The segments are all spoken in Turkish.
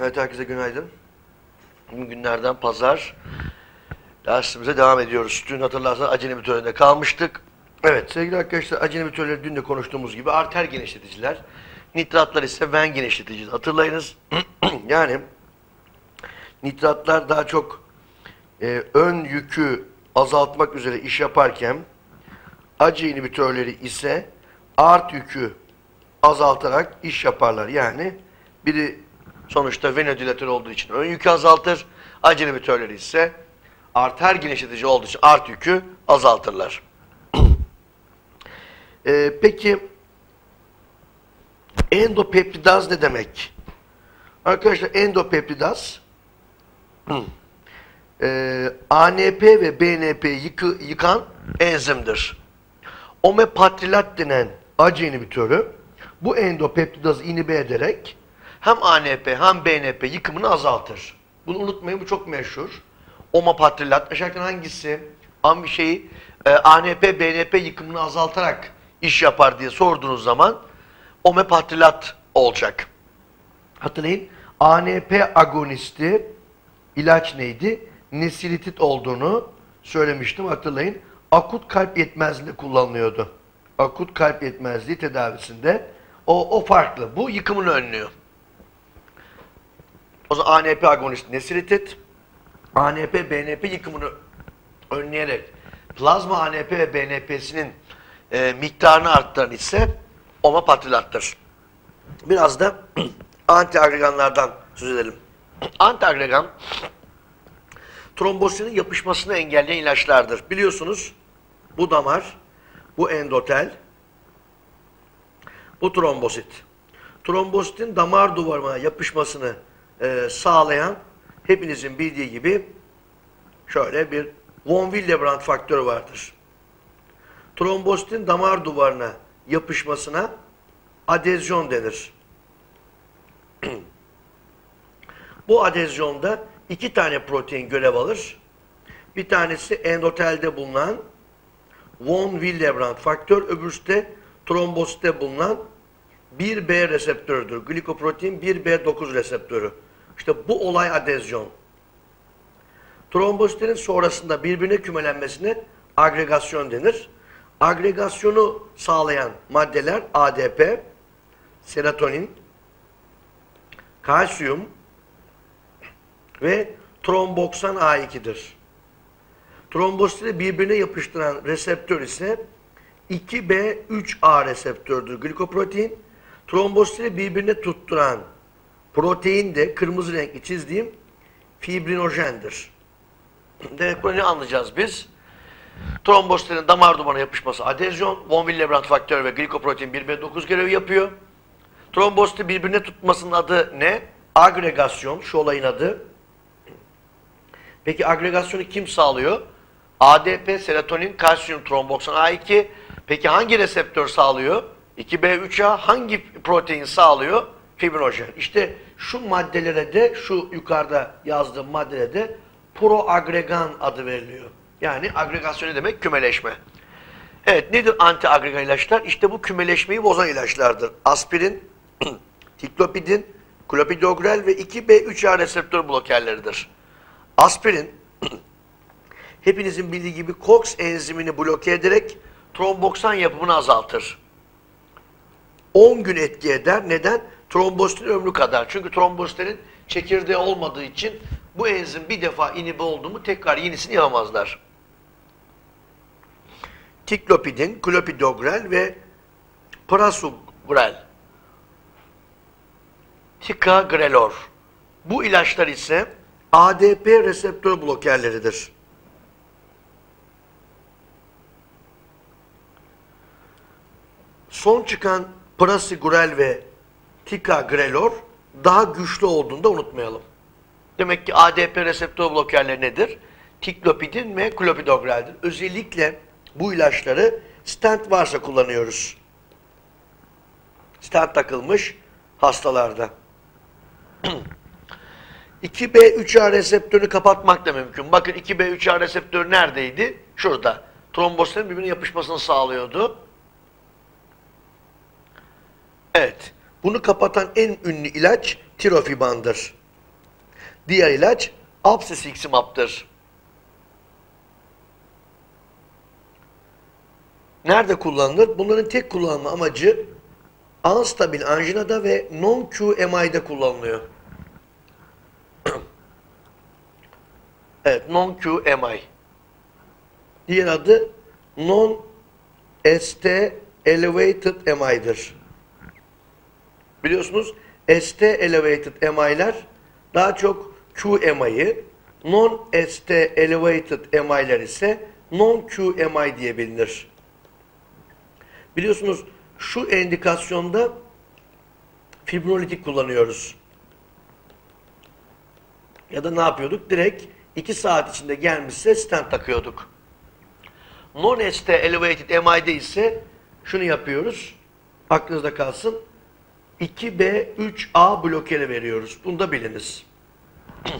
Evet herkese günaydın. Bugün günlerden pazar. Dersimize devam ediyoruz. Dün hatırlarsanız acele bitöründe kalmıştık. Evet sevgili arkadaşlar acele bitörleri dün de konuştuğumuz gibi arter genişleticiler. Nitratlar ise ven genişleticiler. Hatırlayınız. yani nitratlar daha çok e, ön yükü azaltmak üzere iş yaparken acı inhibitörleri ise art yükü azaltarak iş yaparlar. Yani biri sonuçta venodilatör olduğu için ön yükü azaltır. Acı inhibitörleri ise arter genişletici olduğu için art yükü azaltırlar. Ee, peki endopeptidaz ne demek? Arkadaşlar endopeptidaz e, ANP ve BNP yıkı, yıkan enzimdir. Omepatrilat denen acı inhibitörü bu endopeptidazı inhibe ederek hem ANP hem BNP yıkımını azaltır. Bunu unutmayın bu çok meşhur. Omepatrilat aşağıdan hangisi an bir şeyi e, ANP BNP yıkımını azaltarak iş yapar diye sorduğunuz zaman omepatrilat olacak. Hatırlayın ANP agonisti ilaç neydi? Nesilitit olduğunu söylemiştim hatırlayın. Akut kalp yetmezliğinde kullanılıyordu. Akut kalp yetmezliği tedavisinde o, o farklı. Bu yıkımını önlüyor. O zaman ANP agonist nesilitit, ANP BNP yıkımını önleyerek plazma ANP ve BNP'sinin e, miktarını arttıran ise omapatrilattır. Biraz da antiagreganlardan söz edelim. Antiagregan trombosinin yapışmasını engelleyen ilaçlardır. Biliyorsunuz bu damar, bu endotel, bu trombosit. Trombositin damar duvarına yapışmasını e, sağlayan hepinizin bildiği gibi şöyle bir von Willebrand faktörü vardır. Trombositin damar duvarına yapışmasına adezyon denir. Bu adezyonda iki tane protein görev alır. Bir tanesi endotelde bulunan von Willebrand faktör, öbürsü de trombositte bulunan 1B reseptörüdür. Glikoprotein 1B9 reseptörü. İşte bu olay adezyon. Trombositlerin sonrasında birbirine kümelenmesine agregasyon denir. Agregasyonu sağlayan maddeler ADP, serotonin, kalsiyum ve tromboksan A2'dir. Trombositleri birbirine yapıştıran reseptör ise 2B3A reseptördür. Glikoprotein. Trombositleri birbirine tutturan protein de kırmızı renkli çizdiğim fibrinojendir. Demek bunu ne anlayacağız biz? Trombositlerin damar duvarına yapışması adezyon, von Willebrand faktörü ve glikoprotein 1B9 görevi yapıyor. Trombositi birbirine tutmasının adı ne? Agregasyon, şu olayın adı. Peki agregasyonu kim sağlıyor? ADP, serotonin, kalsiyum, tromboksan A2. Peki hangi reseptör sağlıyor? 2B3A hangi protein sağlıyor? Fibrinojen. İşte şu maddelere de, şu yukarıda yazdığım maddelere de proagregan adı veriliyor. Yani agregasyon demek? Kümeleşme. Evet nedir anti agregan ilaçlar? İşte bu kümeleşmeyi bozan ilaçlardır. Aspirin, tiklopidin, klopidogrel ve 2B3A reseptör blokerleridir. Aspirin hepinizin bildiği gibi COX enzimini bloke ederek tromboksan yapımını azaltır. 10 gün etki eder. Neden? Trombositin ömrü kadar. Çünkü trombositlerin çekirdeği olmadığı için bu enzim bir defa inhibe oldu mu tekrar yenisini yapamazlar. Tiklopidin, klopidogrel ve prasugrel. Ticagrelor. Bu ilaçlar ise ADP reseptör blokerleridir. Son çıkan prasugrel ve ticagrelor daha güçlü olduğunu da unutmayalım. Demek ki ADP reseptör blokerleri nedir? Tiklopidin ve klopidogreldir. Özellikle bu ilaçları stent varsa kullanıyoruz. Stent takılmış hastalarda. 2B3A reseptörünü kapatmak da mümkün. Bakın 2B3A reseptörü neredeydi? Şurada. Trombositlerin birbirine yapışmasını sağlıyordu. Evet. Bunu kapatan en ünlü ilaç tirofibandır. Diğer ilaç absisiximab'dır. Nerede kullanılır? Bunların tek kullanma amacı anstabil anjinada ve non-QMI'de kullanılıyor. evet, non-QMI. Diğer adı non-ST elevated MI'dir. Biliyorsunuz ST elevated MI'ler daha çok QMI'yi, non-ST elevated MI'ler ise non-QMI diye bilinir. Biliyorsunuz şu endikasyonda fibrinolitik kullanıyoruz. Ya da ne yapıyorduk? Direkt 2 saat içinde gelmişse stent takıyorduk. Non-ST elevated MI'de ise şunu yapıyoruz. Aklınızda kalsın. 2B3A blokeri veriyoruz. Bunu da biliniz.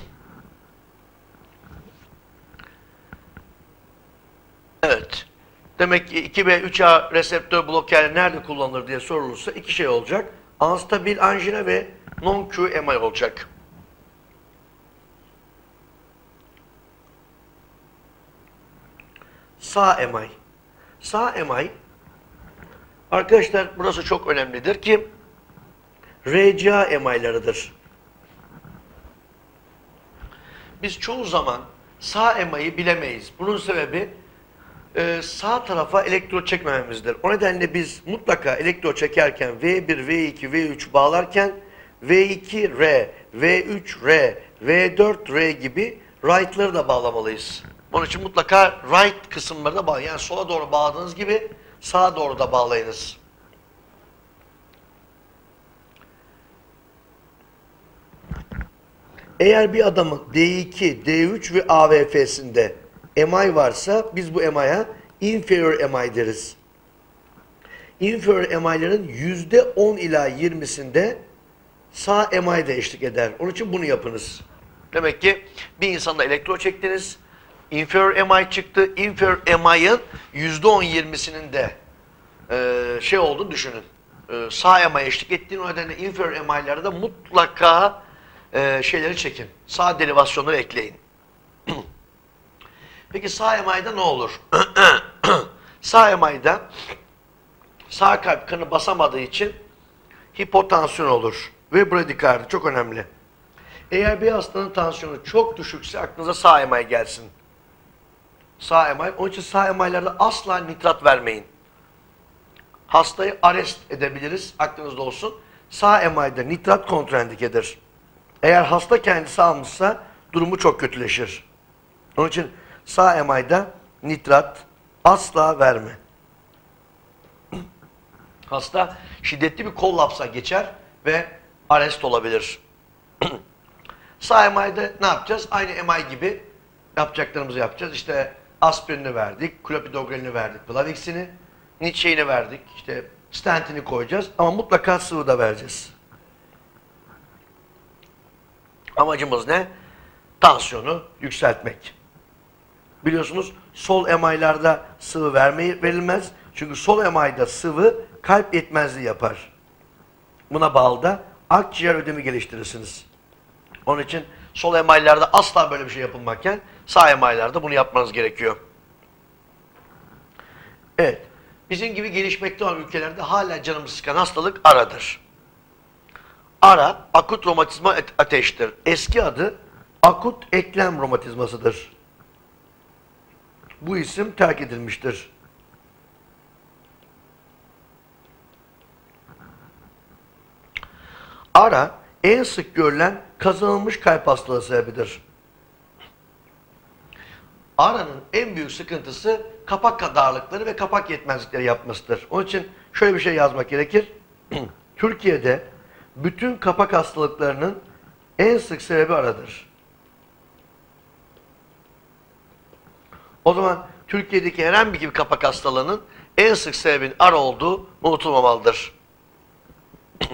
evet. Demek ki 2B3A reseptör bloker nerede kullanılır diye sorulursa iki şey olacak. Anstabil anjina ve non-QMI olacak. Sağ MI. Sağ MI arkadaşlar burası çok önemlidir ki RCA MI'larıdır. Biz çoğu zaman sağ MI'yi bilemeyiz. Bunun sebebi e, sağ tarafa elektro çekmememizdir. O nedenle biz mutlaka elektro çekerken V1, V2, V3 bağlarken V2R, V3R, V4R gibi right'ları da bağlamalıyız. Onun için mutlaka right kısımları da bağ. Yani sola doğru bağladığınız gibi sağa doğru da bağlayınız. Eğer bir adamın D2, D3 ve AVF'sinde MI varsa biz bu MI'ya inferior MI deriz. Inferior MI'lerin %10 ila 20'sinde sağ MI de eşlik eder. Onun için bunu yapınız. Demek ki bir insanda elektro çektiniz. Inferior MI çıktı. Inferior MI'ın %10-20'sinin de e, şey olduğunu düşünün. E, sağ MI eşlik ettiğini o nedenle inferior MI'lerde mutlaka e, şeyleri çekin. Sağ derivasyonları ekleyin. Peki sağ MI'de ne olur? sağ MI'de sağ kalp kanı basamadığı için hipotansiyon olur. Ve bradikardi çok önemli. Eğer bir hastanın tansiyonu çok düşükse aklınıza sağ MI gelsin. Sağ MI. Onun için sağ MI'lerde asla nitrat vermeyin. Hastayı arrest edebiliriz. Aklınızda olsun. Sağ MI'de nitrat kontraindikedir. Eğer hasta kendisi almışsa durumu çok kötüleşir. Onun için sağ MI'de nitrat asla verme. Hasta şiddetli bir kollapsa geçer ve arrest olabilir. sağ MI'de ne yapacağız? Aynı MI gibi yapacaklarımızı yapacağız. İşte aspirini verdik, klopidogrelini verdik, Plavix'ini, Nietzsche'ini verdik, işte stentini koyacağız ama mutlaka sıvı da vereceğiz. Amacımız ne? Tansiyonu yükseltmek. Biliyorsunuz sol MI'larda sıvı vermeyi verilmez. Çünkü sol MI'da sıvı kalp yetmezliği yapar. Buna bağlı da akciğer ödemi geliştirirsiniz. Onun için sol MI'larda asla böyle bir şey yapılmakken sağ MI'larda bunu yapmanız gerekiyor. Evet. Bizim gibi gelişmekte olan ülkelerde hala canımız sıkan hastalık aradır. Ara akut romatizma ateştir. Eski adı akut eklem romatizmasıdır. Bu isim terk edilmiştir. Ara en sık görülen kazanılmış kalp hastalığı sebebidir. Aranın en büyük sıkıntısı kapak darlıkları ve kapak yetmezlikleri yapmasıdır. Onun için şöyle bir şey yazmak gerekir. Türkiye'de bütün kapak hastalıklarının en sık sebebi aradır. O zaman Türkiye'deki herhangi bir kapak hastalığının en sık sebebin ara olduğu unutulmamalıdır.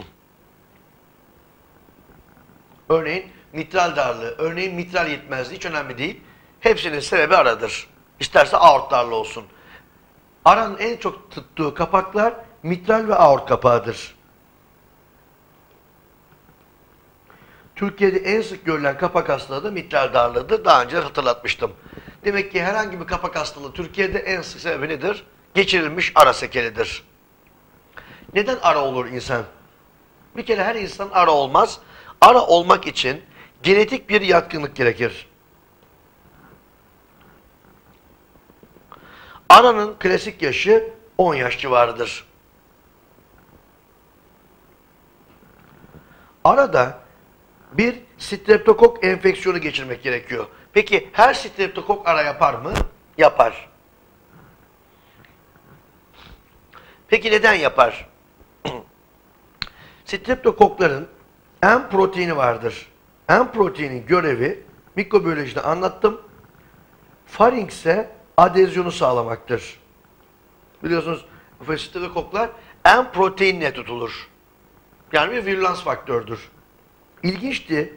örneğin mitral darlığı, örneğin mitral yetmezliği hiç önemli değil. Hepsinin sebebi aradır. İsterse aort darlığı olsun. Aranın en çok tuttuğu kapaklar mitral ve aort kapağıdır. Türkiye'de en sık görülen kapak hastalığı da mitral darlığıdır. Daha önce hatırlatmıştım. Demek ki herhangi bir kapak hastalığı Türkiye'de en sık sebebi nedir? Geçirilmiş ara sekelidir. Neden ara olur insan? Bir kere her insan ara olmaz. Ara olmak için genetik bir yatkınlık gerekir. Aranın klasik yaşı 10 yaş civarıdır. Arada bir streptokok enfeksiyonu geçirmek gerekiyor. Peki her streptokok ara yapar mı? Yapar. Peki neden yapar? Streptokokların M proteini vardır. M proteinin görevi mikrobiyolojide anlattım. Faringse adezyonu sağlamaktır. Biliyorsunuz streptokoklar M proteinine tutulur. Yani bir virülans faktördür. İlginçti.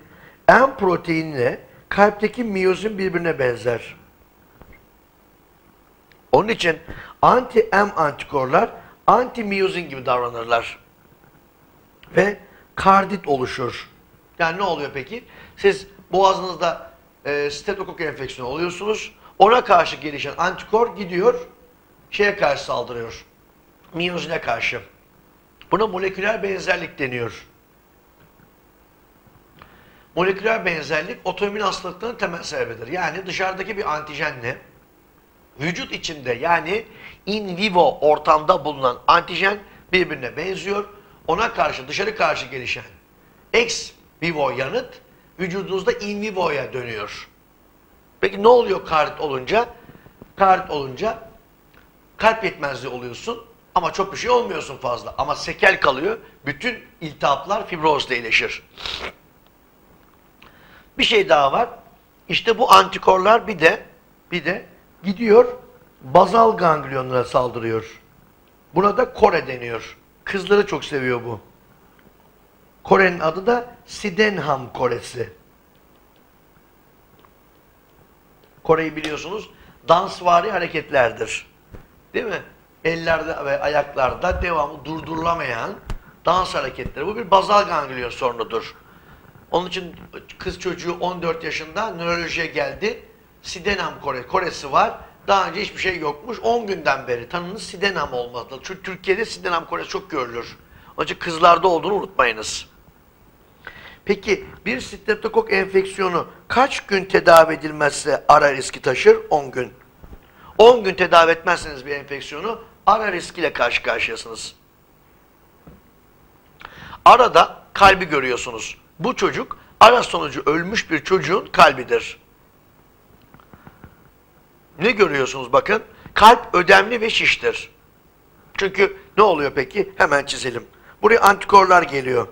M proteinine kalpteki miyozin birbirine benzer. Onun için anti-M antikorlar anti-miyozin gibi davranırlar. Ve kardit oluşur. Yani ne oluyor peki? Siz boğazınızda e, streptokok enfeksiyonu oluyorsunuz. Ona karşı gelişen antikor gidiyor, şeye karşı saldırıyor. Miyozine karşı. Buna moleküler benzerlik deniyor. Moleküler benzerlik otoimmün hastalıkların temel sebebidir. Yani dışarıdaki bir antijenle vücut içinde yani in vivo ortamda bulunan antijen birbirine benziyor. Ona karşı dışarı karşı gelişen ex vivo yanıt vücudunuzda in vivo'ya dönüyor. Peki ne oluyor karit olunca? Karit olunca kalp yetmezliği oluyorsun ama çok bir şey olmuyorsun fazla. Ama sekel kalıyor. Bütün iltihaplar fibrozla iyileşir. Bir şey daha var. İşte bu antikorlar bir de bir de gidiyor bazal ganglionlara saldırıyor. Buna da Kore deniyor. Kızları çok seviyor bu. Kore'nin adı da Sydenham Koresi. Kore'yi biliyorsunuz dansvari hareketlerdir. Değil mi? Ellerde ve ayaklarda devamlı durdurulamayan dans hareketleri. Bu bir bazal ganglion sorunudur. Onun için kız çocuğu 14 yaşında nörolojiye geldi. Sydenham Kore, Koresi var. Daha önce hiçbir şey yokmuş. 10 günden beri tanınız Sydenham olmalı. Çünkü Türkiye'de Sydenham Koresi çok görülür. Onun kızlarda olduğunu unutmayınız. Peki bir streptokok enfeksiyonu kaç gün tedavi edilmezse ara riski taşır? 10 gün. 10 gün tedavi etmezseniz bir enfeksiyonu ara riskiyle karşı karşıyasınız. Arada kalbi görüyorsunuz. Bu çocuk ara sonucu ölmüş bir çocuğun kalbidir. Ne görüyorsunuz bakın? Kalp ödemli ve şiştir. Çünkü ne oluyor peki? Hemen çizelim. Buraya antikorlar geliyor.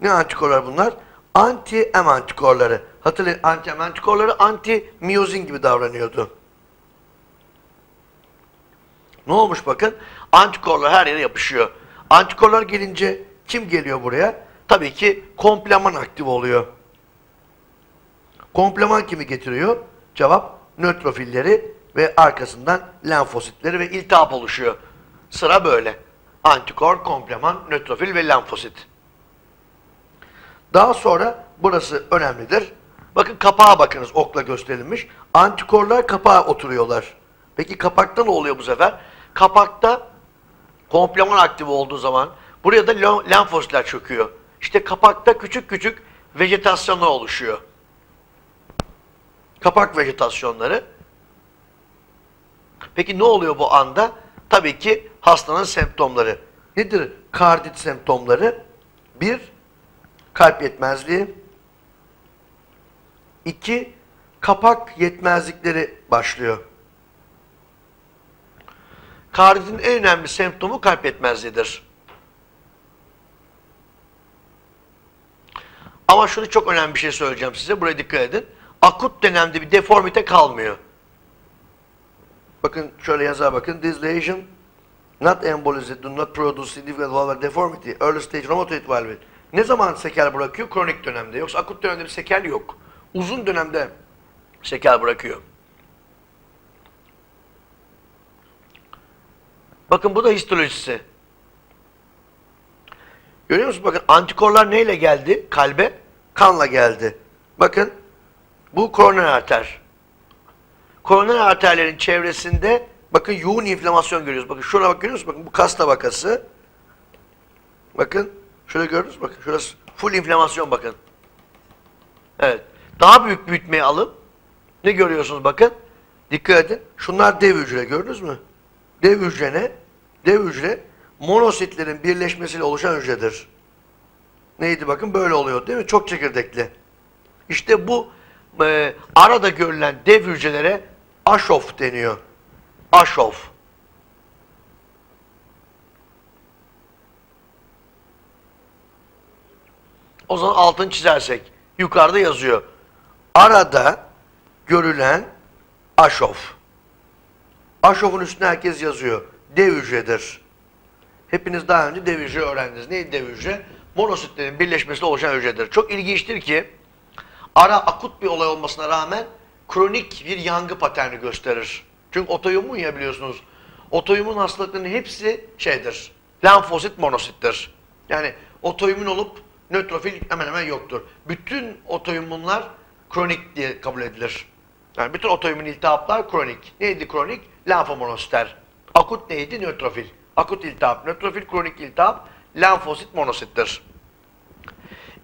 Ne antikorlar bunlar? Anti-M antikorları. Hatırlayın anti-M antikorları anti-miyozin gibi davranıyordu. Ne olmuş bakın? Antikorlar her yere yapışıyor. Antikorlar gelince kim geliyor buraya? Tabii ki kompleman aktif oluyor. Kompleman kimi getiriyor? Cevap nötrofilleri ve arkasından lenfositleri ve iltihap oluşuyor. Sıra böyle. Antikor, kompleman, nötrofil ve lenfosit. Daha sonra burası önemlidir. Bakın kapağa bakınız okla gösterilmiş. Antikorlar kapağa oturuyorlar. Peki kapakta ne oluyor bu sefer? Kapakta kompleman aktif olduğu zaman buraya da lenfositler çöküyor. İşte kapakta küçük küçük vejetasyonlar oluşuyor. Kapak vejetasyonları. Peki ne oluyor bu anda? Tabii ki hastanın semptomları. Nedir kardit semptomları? Bir, kalp yetmezliği. İki, kapak yetmezlikleri başlıyor. Karditin en önemli semptomu kalp yetmezliğidir. Ama şunu çok önemli bir şey söyleyeceğim size. Buraya dikkat edin. Akut dönemde bir deformite kalmıyor. Bakın şöyle yazar bakın. This lesion not embolized, do not produce significant valvular deformity, early stage rheumatoid valve. Ne zaman sekel bırakıyor? Kronik dönemde. Yoksa akut dönemde bir sekel yok. Uzun dönemde sekel bırakıyor. Bakın bu da histolojisi. Görüyor musunuz? Bakın antikorlar neyle geldi? Kalbe. Kanla geldi. Bakın bu koroner arter. Koroner arterlerin çevresinde bakın yoğun inflamasyon görüyoruz. Bakın şuna bak görüyor? Bakın bu kas tabakası. Bakın şöyle gördünüz? Bakın şurası full inflamasyon bakın. Evet. Daha büyük büyütmeyi alın. Ne görüyorsunuz bakın. Dikkat edin. Şunlar dev hücre gördünüz mü? Dev hücre ne? Dev hücre monositlerin birleşmesiyle oluşan hücredir. Neydi bakın böyle oluyor değil mi? Çok çekirdekli. İşte bu e, arada görülen dev hücrelere aşof deniyor. Aşof. O zaman altını çizersek yukarıda yazıyor. Arada görülen aşof. Aşofun üstüne herkes yazıyor. Dev hücredir. Hepiniz daha önce dev hücre öğrendiniz. Neydi dev hücre? Monositlerin birleşmesiyle oluşan hücredir. Çok ilginçtir ki ara akut bir olay olmasına rağmen kronik bir yangı paterni gösterir. Çünkü otoimmün ya biliyorsunuz. Otoimmün hastalıklarının hepsi şeydir. Lenfosit monosittir. Yani otoimmün olup nötrofil hemen hemen yoktur. Bütün otoimmünler kronik diye kabul edilir. Yani bütün otoimmün iltihaplar kronik. Neydi kronik? Lenfomonositler. Akut neydi? Nötrofil. Akut iltihap, nötrofil kronik iltihap, lenfosit monosittir.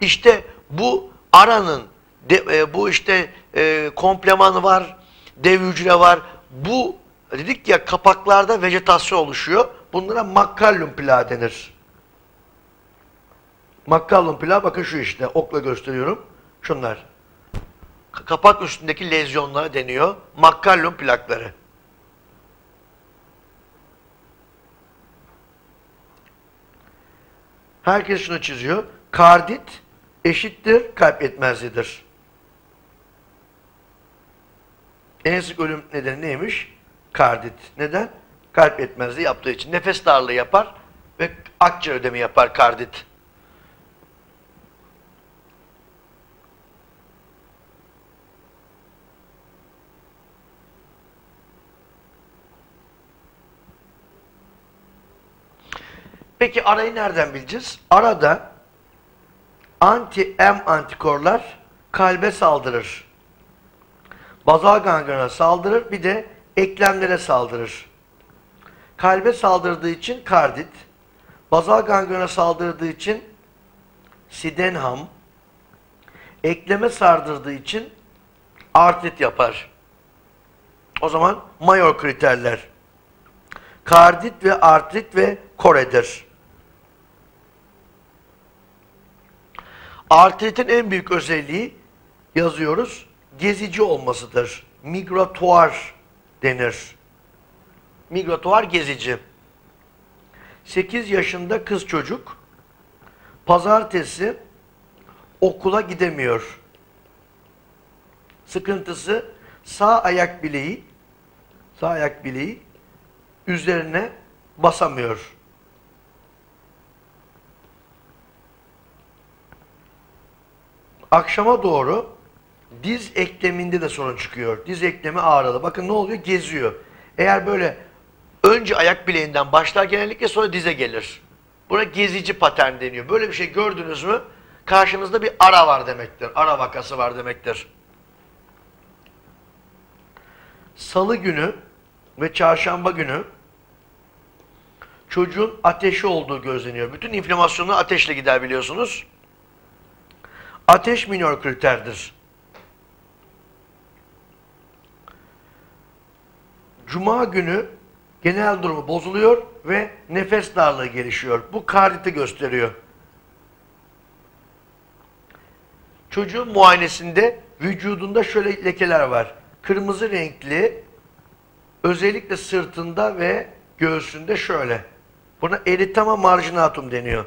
İşte bu aranın, de, e, bu işte e, kompleman var, dev hücre var. Bu dedik ya kapaklarda vejetasyon oluşuyor. Bunlara makkallum plağı denir. Makkallum plağı bakın şu işte okla gösteriyorum. Şunlar. Kapak üstündeki lezyonlara deniyor. Makkallum plakları. Herkes şunu çiziyor. Kardit eşittir kalp yetmezliğidir. En sık ölüm nedeni neymiş? Kardit. Neden? Kalp yetmezliği yaptığı için. Nefes darlığı yapar ve akciğer ödemi yapar kardit. Peki arayı nereden bileceğiz? Arada anti-M antikorlar kalbe saldırır. Bazal gangrena saldırır, bir de eklemlere saldırır. Kalbe saldırdığı için kardit, bazal gangrena saldırdığı için sidenham, ekleme sardırdığı için artrit yapar. O zaman mayor kriterler. Kardit ve artrit ve koredir. Artritin en büyük özelliği yazıyoruz. Gezici olmasıdır. Migratuar denir. Migratuar gezici. 8 yaşında kız çocuk pazartesi okula gidemiyor. Sıkıntısı sağ ayak bileği sağ ayak bileği üzerine basamıyor. Akşama doğru diz ekleminde de sorun çıkıyor. Diz eklemi ağrılı. Bakın ne oluyor? Geziyor. Eğer böyle önce ayak bileğinden başlar genellikle sonra dize gelir. Buna gezici patern deniyor. Böyle bir şey gördünüz mü? Karşınızda bir ara var demektir. Ara vakası var demektir. Salı günü ve çarşamba günü çocuğun ateşi olduğu gözleniyor. Bütün inflamasyonu ateşle gider biliyorsunuz. Ateş minor kriterdir. Cuma günü genel durumu bozuluyor ve nefes darlığı gelişiyor. Bu karditi gösteriyor. Çocuğun muayenesinde vücudunda şöyle lekeler var. Kırmızı renkli, özellikle sırtında ve göğsünde şöyle. Buna eritema marginatum deniyor.